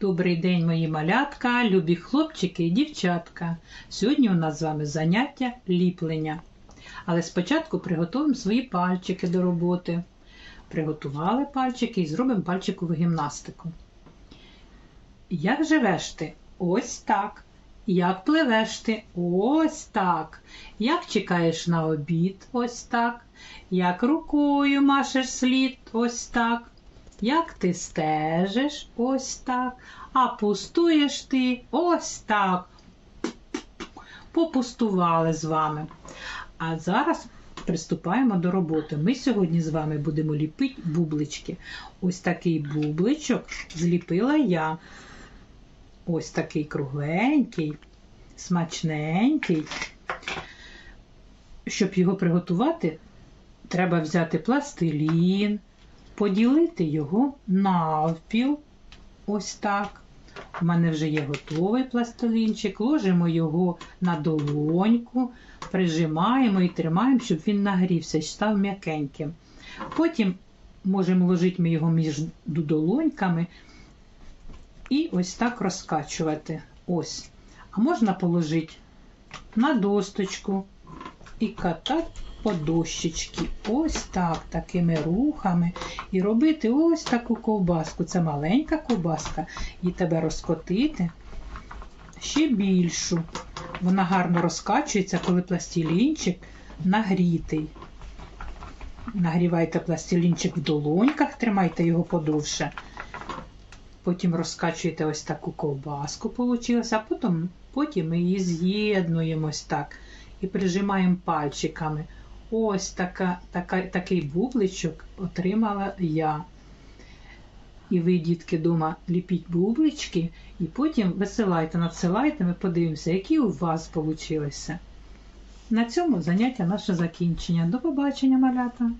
Добрий день, мої малятка, любі хлопчики і дівчатка. Сьогодні у нас з вами заняття ліплення. Але спочатку приготуємо свої пальчики до роботи. Приготували пальчики і зробимо пальчикову гімнастику. Як живеш ти? Ось так. Як пливеш ти? Ось так. Як чекаєш на обід? Ось так. Як рукою машеш слід? Ось так. Як ти стежиш? Ось так. А пустуєш ти ось так. Попустували з вами. А зараз приступаємо до роботи. Ми сьогодні з вами будемо ліпити бублички. Ось такий бубличок зліпила я. Ось такий кругленький, смачненький. Щоб його приготувати, треба взяти пластилін, поділити його навпіл. Ось так. У мене вже є готовий пластилінчик. Ложимо його на долоньку, прижимаємо і тримаємо, щоб він нагрівся став м'якеньким. Потім можемо ложити його між долоньками і ось так розкачувати. Ось. А можна положити на досточку і катати по дощечці. Ось так, такими рухами. І робити ось таку ковбаску. Це маленька ковбаска, і тебе розкотити ще більшу. Вона гарно розкачується, коли пластилінчик нагрітий. Нагрівайте пластилінчик в долоньках, тримайте його подовше. Потім розкачуєте ось таку ковбаску, получилося, а потім, потім ми її з'єднуємо так і прижимаємо пальчиками. Ось така, така, такий бубличок отримала я. І ви, дітки, дома ліпіть бублички і потім висилайте, надсилайте, ми подивимося, які у вас вийшли. На цьому заняття наше закінчення. До побачення, малята!